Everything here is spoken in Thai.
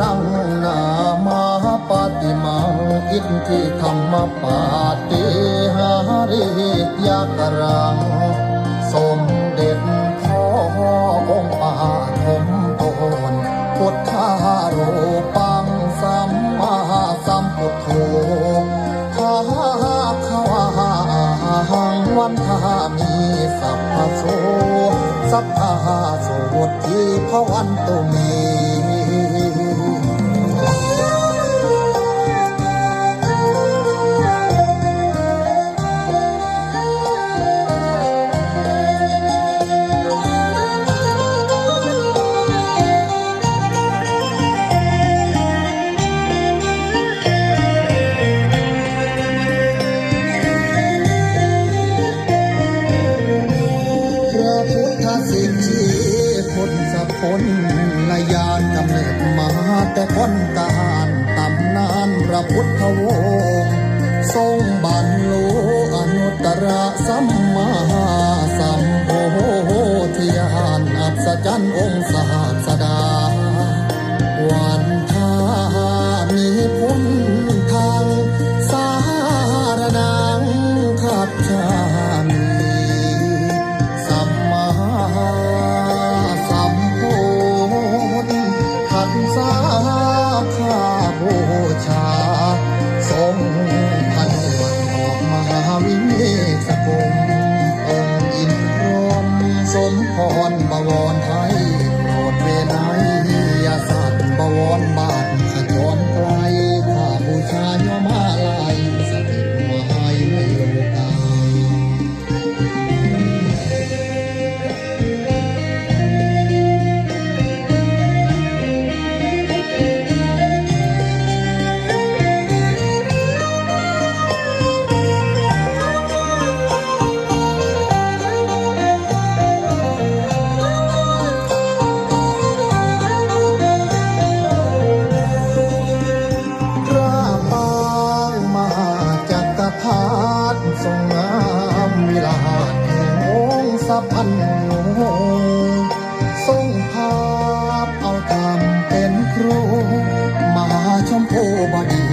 รังนามาปฏิมังอิทธิธรรมปาติหาริยกรัง สมเด็จพ่อองค์ปาทมตนพุทธารูปังสัมมาสัมพุทโธทาขวาหังวันทามีสัพพโสสัพพาโสทิพวันตุเม สิทธิพุทธพลนายานกำเนิดมาแต่พ้นการตำนานพระพุทธวงศ์ทรงบรรลุอนุตตรสัมมาสัมโพธิญาณอัศจรรย์องค์ศาสดา สะพันโนทรงภาพเอาทำเป็นครูมาชมพูบดี